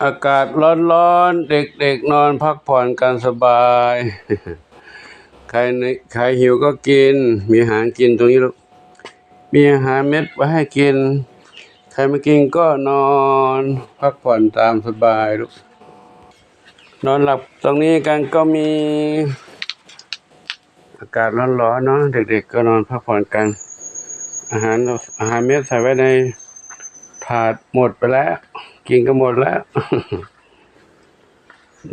อากาศร้อนๆ เด็กๆนอนพักผ่อนกันสบาย ใครในใครหิวก็กิน มีอาหารกินตรงนี้ลูกมีอาหารเม็ดไว้ให้กิน ใครไม่กินก็นอนพักผ่อนตามสบายลูกนอนหลับตรงนี้กันก็มี อากาศร้อนๆเนาะเด็ก ๆ ก็นอนพักผ่อนกัน อาหารอาหารเม็ดใส่ไว้ในถาดหมดไปแล้ว กินก็หมดแล้ว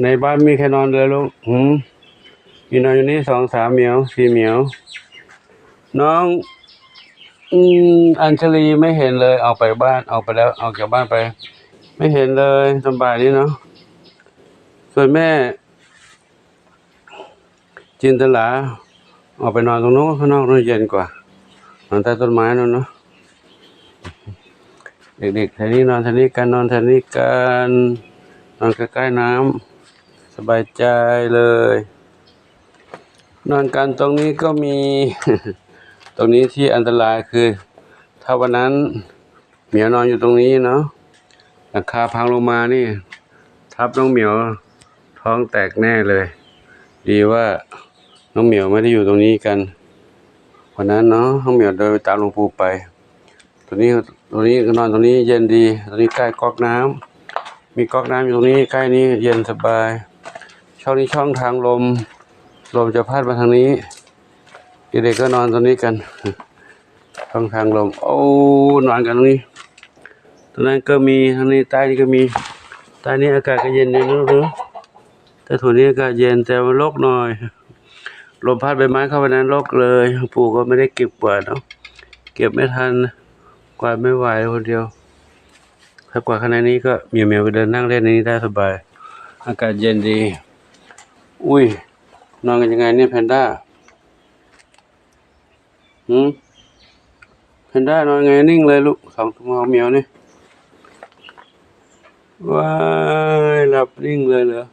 ในบ้านมีใครนอนเลยลูกหืมมีนอนอยู่นี่สองสามเหมียวสี่เหมียว น้องอืมอัญชลีไม่เห็นเลย ออกไปบ้านออกไปแล้วออกจากบ้านไป ไม่เห็นเลยสบายดีเนาะส่วนแม่ จินตลาออกไปนอนตรงโน้นข้างนอกนู่นเย็นกว่านอนใต้ต้นไม้นู่นเนาะ เด็กๆแถวนี้นอนแถวนี้กันนอนแถวนี้กันนอนใกล้ๆน้ำสบายใจเลย นอนกันตรงนี้ก็มี ตรงนี้ที่อันตรายคือ ถ้าวันนั้นเหมียวนอนอยู่ตรงนี้เนาะหลังคาพังลงมานี่ ทับน้องเหมียวท้องแตกแน่เลย ดีว่าน้องเหมียวไม่ได้อยู่ตรงนี้กันวันนั้นเนาะน้องเหมียวเดินตามหลวงปู่ไปตรงนี้ ตรงนี้ก็นอนตรงนี้เย็นดีตรงนี้ใกล้ก๊อกน้ำมีก๊อกน้ำอยู่ตรงนี้ใกล้นี้เย็นสบาย ช่องนี้ช่องทางลม ลมจะพัดมาทางนี้เด็กๆก็นอนตรงนี้กัน ช่องทางลมโอ้นอนกันตรงนี้ตรงนั้นก็มีทางนี้ใต้นี้ก็มีใต้นี้อากาศก็เย็นดีนะหรือแต่ถุนนี้อากาศเย็นแต่ว่าโลกหน่อยลมพัดใบไม้เข้าไปนั้นโลกเลยปู่ก็ไม่ได้เก็บกวาดเนาะเก็บไม่ทัน กวาดไม่ไหวคนเดียว ถ้ากวาดขนาดนี้ก็เหมียวเมียวๆไปเดินนั่งเล่นในนี้ได้สบาย อากาศเย็นดี อุ้ย นอนกันยังไงเนี่ยแพนด้าหืมแพนด้านอนไงนิ่งเลยลูกสองตัวเหมียวนี่ว้ายหลับนิ่งเลยเหรอ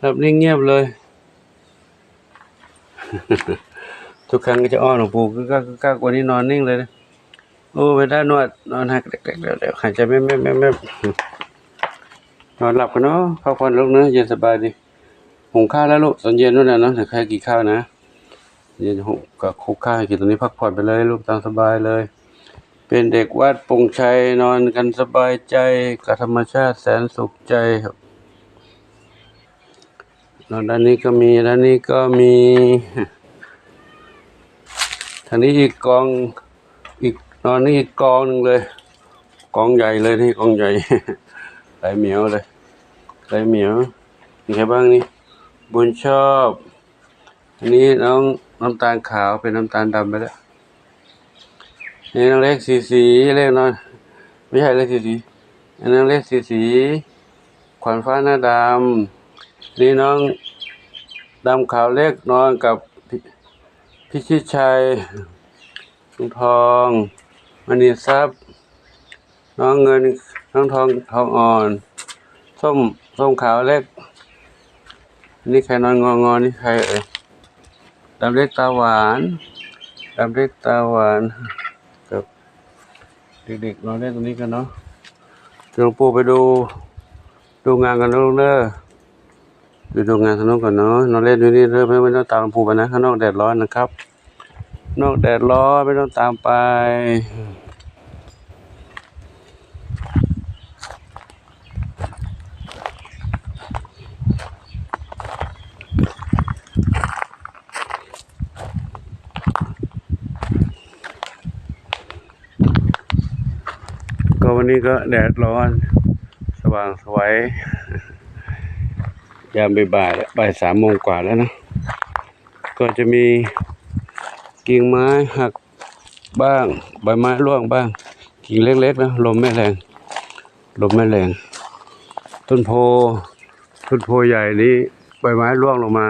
หลับนิ่งเงียบเลย ทุกครั้งก็จะอ้อนหลวงปู่ก็ก็ก็วันนี้นอนนิ่งเลยนะ โอ้ไปได้านวดนอนหักเด็กๆเดี๋ยวหายใจไม่ไม่ไม่ไม่นอนหลับกันเนาะพักผ่อนลูกเนาะเย็นสบายดีหุงข้าวแล้วลูกตอนเย็นนู่นน่ะเนาะเดี๋ยวใครกินข้าวนะเย็นหุงกับคุกข้าวให้กินตรงนี้พักผ่อนไปเลยลูกตามสบายเลย เป็นเด็กวัดปงชัยนอนกันสบายใจกับธรรมชาติแสนสุขใจครับนอนด้านนี้ก็มีด้านนี้ก็มีทางนี้อีกกอง นอนนี่กองหนึ่งเลย กองใหญ่เลยนี่กองใหญ่หลเหมียวเลยหลเหมียวมีใครบ้างนี่บุญชอบอันนี้น้องน้ำตาลขาวเป็นน้ำตาลดำไปแล้วนี่น้องเล็กสีสีเล็กน้อยไม่ใช่เล็กสีสีอันนั้นเล็กสีสี ขวัญฟ้าหน้าดำนี่น้องดำขาวเล็กนอนกับพิชิตชัยทอง มณีทรัพย์ น้องเงินน้องทองทองอ่อน ส้มส้มขาวเล็ก นี่ใครนอนงองอนี่ใครเอ่ยดำเล็กตาหวานดำเล็กตาหวานกับเด็กๆนอนเล่นตรงนี้กันเนาะหลวงปู่ไปดู ดูงานกันลูกเด้อไปดูงานข้างนอกก่อนเนาะนอนเล่นอยู่นี่เด้อไม่ไม่ต้องตามหลวงปู่ไปนะข้างนอกแดดร้อนนะครับ นอกแดดร้อนไม่ต้องตามไป ก็วันนี้ก็แดดร้อน สว่างสวย ยามบ่ายแล้วบ่ายสามโมงกว่าแล้วนะ ก็จะมี กิ่งไม้หักบ้าง ใบไม้ร่วงบ้าง กิ่งเล็กๆนะลมไม่แรง ลมไม่แรง ต้นโพ ต้นโพใหญ่นี้ใบไม้ร่วงลงมา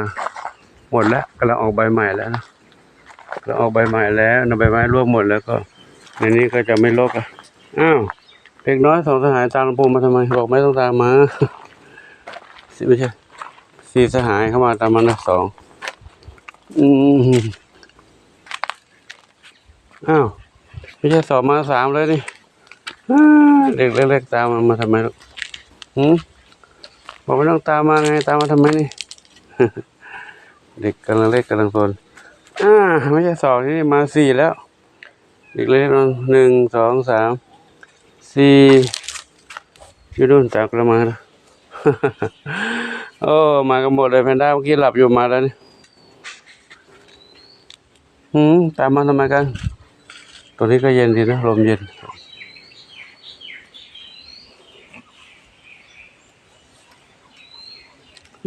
หมดแล้วกำลังออกใบใหม่แล้วนะกำลังออกใบใหม่แล้วนะใบไม้ร่วงหมดแล้วก็ ในนี้ก็จะไม่รกอะอ้าวเด็กน้อยสองสหายตามลวงปู่มาทำไมบอกไม่ต้องตามมาสิไม่ใช่สี่สหายเข้ามาตามมันนะสองอืม อ้าวไม่ใช่สองมาสามเลยนี่เด็กเล็กๆตามมามาทำไมลูกหืมบอกไม่ต้องตามมาไงตามมาทำไมนี่ เด็กกำลังเล็กกำลังโนอ่าไม่ใช่สองที่นี่มาสี่แล้ว เด็กเล็กน้องหนึ่งสองสามสี่ยู่นู่นตามกระมาแล้วโอ้มากันหมดเลยแพนด้าเมื่อกี้หลับอยู่มาแล้วนี่หืมตามมาทำไมกัน ตัวนี้ก็เย็นดีนะ ลมเย็น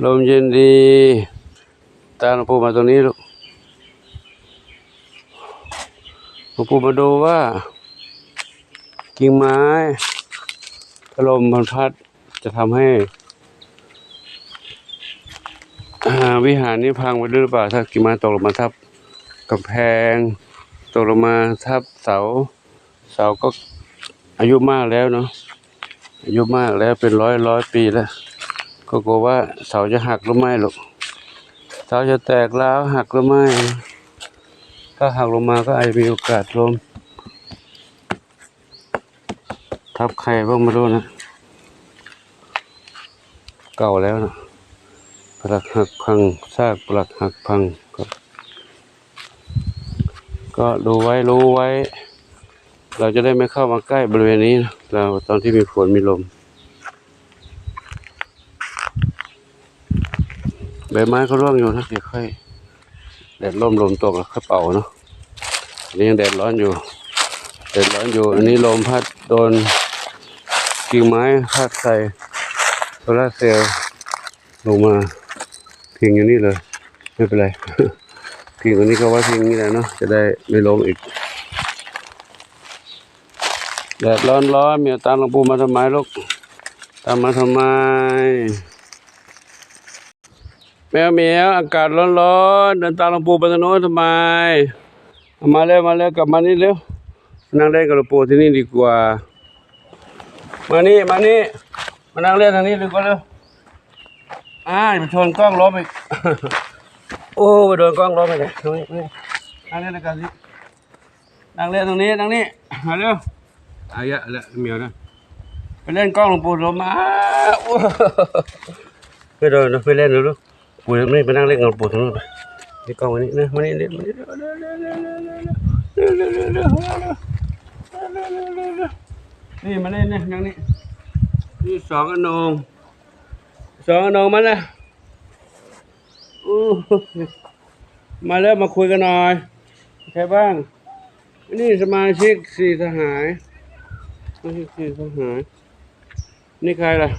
ลมเย็นดี ตาหลวงปู่มาตรงนี้ลูกหลวงปู่มาดูว่า กิ่งไม้ถ้าลมมันพัดจะทำให้วิหารนี้พังไปด้วยหรือเปล่าถ้ากิ่งไม้ตกลงมาทับกำแพง ตกลงมาทับเสา เสาก็อายุมากแล้วเนาะอายุมากแล้วเป็นร้อยร้อยปีแล้ว ก็กลัวว่าเสาจะหักหรือไม่ลูกเสาจะแตกร้าวหักหรือไม่ถ้าหักลงมาก็อาจจะมีโอกาสล้มทับใครบ้างไม่รู้นะเก่าแล้วนะปลักหักพังซากปลักหักพัง ก็ดูไว้รู้ไว้ เราจะได้ไม่เข้ามาใกล้บริเวณนี้เราตอนที่มีฝนมีลมใบไม้ก็ร่วงอยู่นะเดี๋ยวค่อยแดดร่มลมตกแล้วค่อยเป่าเนาะอันนี้ยังแดดร้อนอยู่แดดร้อนอยู่ อันนี้ลมพัดโดนกิ่งไม้พัดใส่โซลาร์เซลล์ลงมาพิงอยู่นี่เลย ไม่เป็นไร พิงตัวนี้ก็ไว้พิงนี่แหละเนาะจะได้ไม่ล้มอีกแดดร้อนร้อนเมียตามหลวงปู่มาทำไมลูกตามมาทำไม แมวเมียวอากาศร้อนๆเดินตามหลวงปู่ไปทางโน้นทำไมมาเร็วมาเร็วกลับมานี่เร็วนั่งเล่นกับหลวงปู่ที่นี่ดีกว่า มานี่มานี่มานั่งเล่นทางนี้ดีกว่าเร็วอ่ามันชนกล้องล้มอีก โอ้ไปโดนกล้องร้มไปเลยตรงนี้นี่นั่งเล่นกันสินั่งเล่นตรงนี้นั่งนี่มาเร็วอายะละเมียวนะไปเล่นกล้องหลวงปู่ล้มมาไปโดนไปเล่นแล้ลูกปู่ตรงนี้ไปนั่งเล่นกับหลวงปู่ตรงนู้นไปนี่กล้องวันนี้นะวันนี้นี่นวันนี้นเล่นเล่นเล่นเล่นเล่นเล่นเล่นนี่มาเล่นนะนั่งนี่นี่สองอนงสองอนงมาเลย อู้มาแล้วมาคุยกันหน่อยใครบ้าง นี่สมาชิกสี่สหายสมาชิกสี่สหาย นี่ใครล่ะ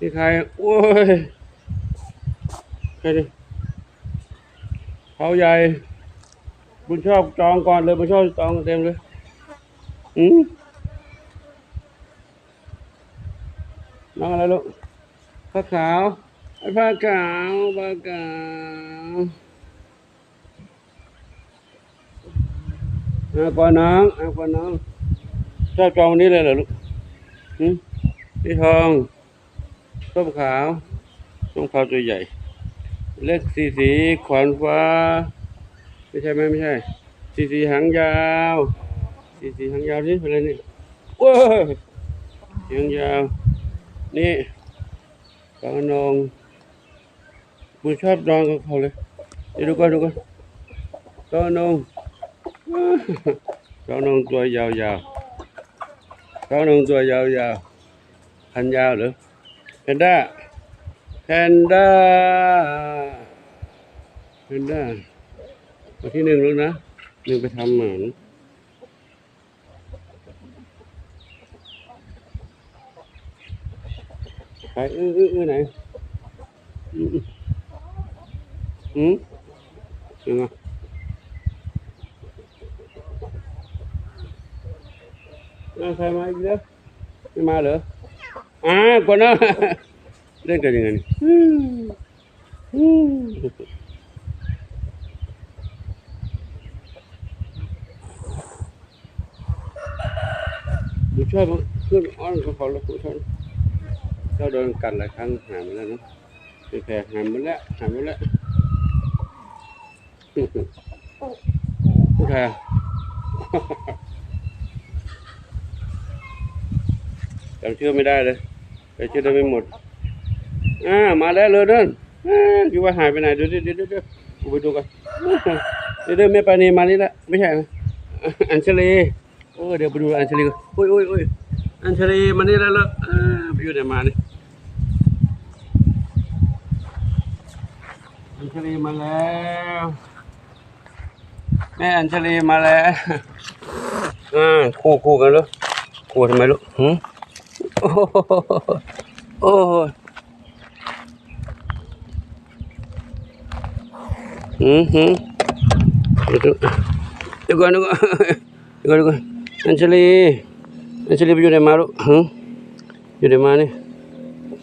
นี่ใครโอ้ยใครดิเขาใหญ่บุญชอบจองก่อนเลยบุญชอบจองเต็มเลยอืมน้องอะไรลูกผ้าขาว ผ้าขาวผ้าขาวเอาก่อนน้องเอาก่อนน้องชอบจองวันนี้เลยเหรอลูกอืมสีทองส้มขาวส้มขาวตัวใหญ่ เล็กสีสีขวานฟ้า ไม่ใช่ไหมไม่ใช่ สีสีหางยาว สีสีหางยาวนี่เป็นอะไรนี่โอ้ยหางยาว นี่กระนอง คุณชอบนอนกับเขาเลยเดี๋ยวดูก่อนดูก่อนปลากระนองปลากระนองตัวยาวๆปลากระนองตัวยาวๆพันยาวหรือแพนด้าแพนด้าแพนด้าวันที่หนึ่งแล้วนะหนึ่งไปทำหมันไปอื้ออื้ออื้อไหนอืม อืมยังไงน่าใครมาอีกแล้วไม่มาเหรออ่ากว่านะเล่นกันยังไงนี่อืมอืมดูชอบขึ้นอ้อนกับเขาแล้วคุณชอบเจ้าโดนกัดหลายครั้งหายไปแล้วเนอะเป็นแผลหายหมดแล้วหายหมดแล้ว ผู้ชายจำชื่อไม่ได้เลยไปชื่อได้ไม่หมด อ่า มาแล้วเลยเดินอ่าคิดว่าหายไปไหนเดี๋ยวเดี๋ยวเดี๋ยวเดี๋ยวกูไปดูกันเดี๋ยวเดี๋ยวแม่ปานีมานี่ละไม่ใช่นะอัญชลีโอ้ยเดี๋ยวไปดูอัญชลีก่อนโอ้ยโอ้ยโอ้ยอัญชลีมานี่แล้วเหรออ่าไปอยู่ไหนมาเนี่ยอัญชลีมาแล้ว แม่อัญชลีมาแล้วอ่าคู่คู่กันเหรอคู่ทำไมลูกหืมโอ้โหอ้หืมฮึดี๋ยวก่อนเดี๋ยวก่อนเดี๋ยวก่อนเดี๋ยวก่อนเดี๋ยวก่อนอัญชลีอัญชลีไปอยู่ไหนมาลูกฮะอยู่ไหนมานี่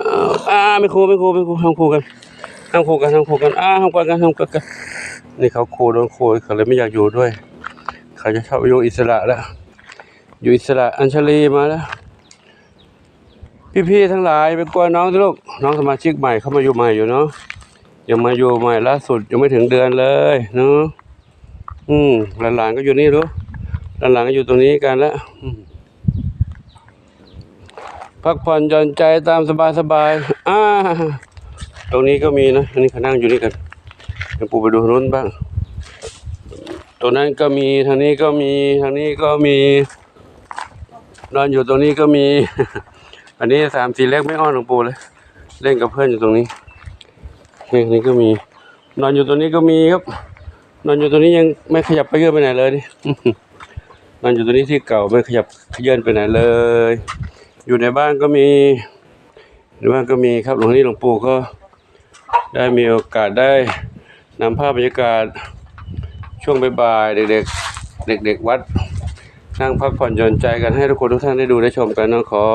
อ้าวอ่าไม่ครูไม่ครูไม่ครูห้ามครูกันห้ามครูกันห้ามครูกันอ่าห้ามกันกันห้ามกันกั นี่เขาคูโดนครูเขาเลยไม่อยากอยู่ด้วย เขาจะชอบอยู่อิสระแล้ว อยู่อิสระอัญชลีมาแล้ว พี่ๆทั้งหลายไปกวนน้องสิลูกน้องสมาชิกใหม่เข้ามาอยู่ใหม่อยู่เนาะยังมาอยู่ใหม่ล่าสุดยังไม่ถึงเดือนเลยเนาะอืมหลานๆก็อยู่นี่รู้หลานๆก็อยู่ตรงนี้กันแล้วพักผ่อนหย่อนใจตามสบายสบายๆอ่าตรงนี้ก็มีนะอันนี้เขานั่งอยู่นี่กัน เดี๋ยวปูไปดูทางนู้นบ้าง ตรงนั้นก็มีทางนี้ก็มีทางนี้ก็มีนอนอยู่ตรงนี้ก็มี อันนี้สามสี่เล็กไม่อ้อนหลวงปู่เลย เล่นกับเพื่อนอยู่ตรงนี้นี่นี่ก็มี นอนอยู่ตัวนี้ก็มีครับ นอนอยู่ตัวนี้ยังไม่ขยับไปเยื่อไปไหนเลยนี่นอนอยู่ตัวนี้ที่เก่าไม่ขยับขยื่นไปไหนเลย อยู่ในบ้านก็มีในบ้านก็มีครับหลวงนี่หลวงปู่ก็ได้มีโอกาสได้ นำภาพบรรยากาศช่วงบ่ายๆเด็กๆ เด็ก ๆ วัดนั่งพักผ่อนหย่อนใจกันให้ทุกคนทุกท่านได้ดูได้ชมกันนะขอ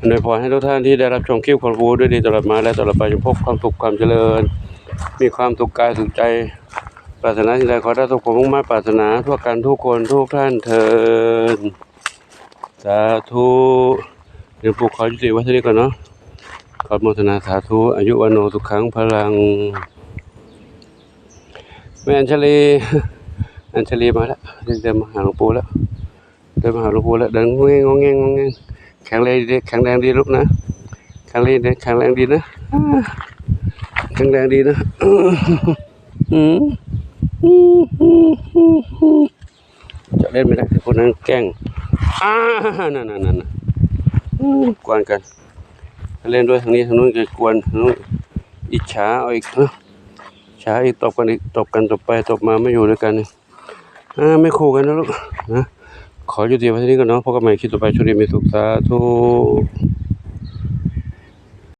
อนวยพรให้ทุกท่านที่ได้รับชมคลิปของบูด้วยดีตลอดมาและตลอดไปจงพบความสุขความเจริญ มีความสุขกายสุขใจปรารถนาสิ่งใดขอได้ทุกคนมุ่งมั่นปรารถนาทั่วกันทุกคนทุกท่านเทินสาธุเดี๋ยวปู่ขอยุติไว้เท่านี้ก่อนเนาะขอโมทนาสาธุอายุวันโนสุขังพลัง ม่อัญชลีอัญชลีมาแล้วเดินมาหาหลวงปู่แล้วเดินมาหาหลวงปู่แล้วเดินงงแงงงงงงงงแงงแข็งแรงดีแข็งแรงดีลูกนะแข็งแรงดีแข็งแรงดีนะแข็งแรงดีนะจะเล่นไม่ได้คนนั้นแกล้งอ่านั่นนั่นนั่นกวนกันเล่นด้วยทางนี้ทางนู้นก็กวนทางนู้นอิจฉาเอาอีกนะ้าอีกตบกันอีกตบกันตบไปตบมาไม่อยู่ด้วยกันอ่าไม่คู่กันนะลูกนะขออยุติไว้ที่นี้ก็นเนาะพบกันใหม่คลิปต่อไปช่วงนี้มีสุขสาธุ